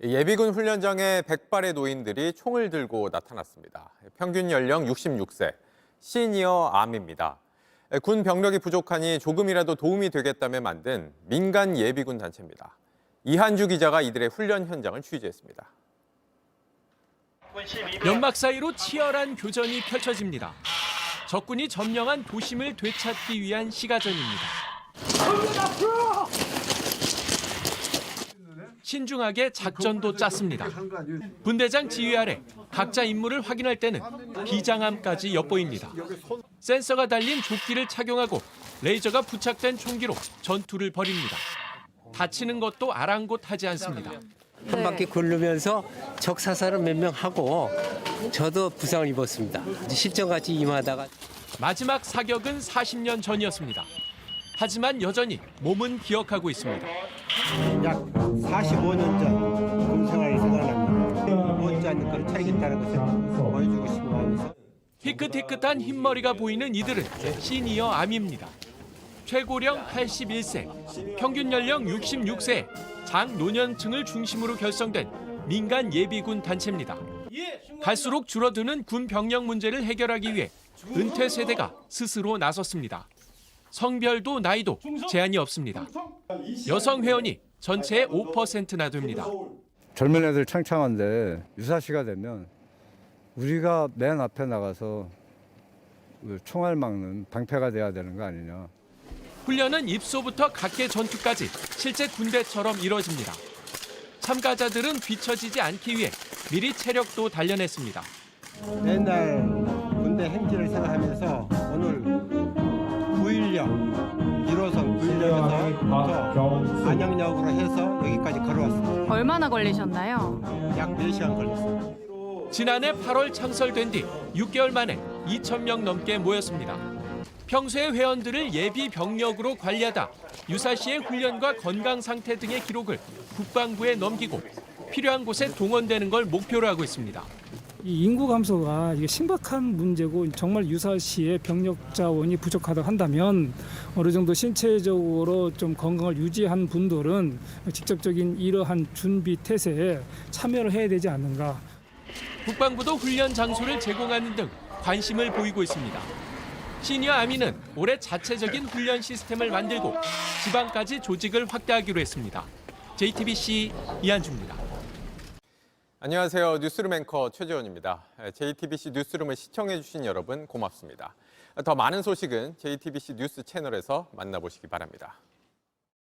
예비군 훈련장에 백발의 노인들이 총을 들고 나타났습니다. 평균 연령 66세, 시니어 암입니다. 군 병력이 부족하니 조금이라도 도움이 되겠다며 만든 민간 예비군 단체입니다. 이한주 기자가 이들의 훈련 현장을 취재했습니다. 연막 사이로 치열한 교전이 펼쳐집니다. 적군이 점령한 도심을 되찾기 위한 시가전입니다. 신중하게 작전도 짰습니다. 분대장 지휘 아래 각자 임무를 확인할 때는 비장함까지 엿보입니다. 센서가 달린 조끼를 착용하고 레이저가 부착된 총기로 전투를 벌입니다. 다치는 것도 아랑곳하지 않습니다. 한 바퀴 굴르면서 적 사살은 몇명 하고 저도 부상을 입었습니다. 실전같이 임하다가 마지막 사격은 40년 전이었습니다. 하지만 여전히 몸은 기억하고 있습니다. 약 45년 전 군생활이 생각납니다. 못지 않는 걸 차리겠다는 것을 보여주고 마음에서 희끗희끗한 흰머리가 보이는 이들은 시니어 암입니다. 최고령 81세, 평균 연령 66세, 장노년층을 중심으로 결성된 민간 예비군 단체입니다. 갈수록 줄어드는 군 병력 문제를 해결하기 위해 은퇴 세대가 스스로 나섰습니다. 성별도 나이도 제한이 없습니다. 여성 회원이 전체의 5%나 됩니다. 젊은 애들 창창한데 유사시가 되면 우리가 맨 앞에 나가서 그 총알 막는 방패가 돼야 되는 거 아니냐. 훈련은 입소부터 각계 전투까지 실제 군대처럼 이뤄집니다. 참가자들은 뒤처지지 않기 위해 미리 체력도 단련했습니다. 맨날 군대 행진을 생각하면서 9일역에서 안양역으로 해서 여기까지 걸어왔습니다. 얼마나 걸리셨나요? 약 4시간 걸렸습니다. 지난해 8월 창설된 뒤 6개월 만에 2천 명 넘게 모였습니다. 평소에 회원들을 예비 병력으로 관리하다 유사시의 훈련과 건강 상태 등의 기록을 국방부에 넘기고 필요한 곳에 동원되는 걸 목표로 하고 있습니다. 이 인구 감소가 이게 심각한 문제고 정말 유사시에 병력 자원이 부족하다고 한다면 어느 정도 신체적으로 좀 건강을 유지한 분들은 직접적인 이러한 준비 태세에 참여를 해야 되지 않는가. 국방부도 훈련 장소를 제공하는 등 관심을 보이고 있습니다. 시니어 아미는 올해 자체적인 훈련 시스템을 만들고 지방까지 조직을 확대하기로 했습니다. JTBC 이한주입니다. 안녕하세요. 뉴스룸 앵커 최재원입니다. JTBC 뉴스룸을 시청해주신 여러분 고맙습니다. 더 많은 소식은 JTBC 뉴스 채널에서 만나보시기 바랍니다.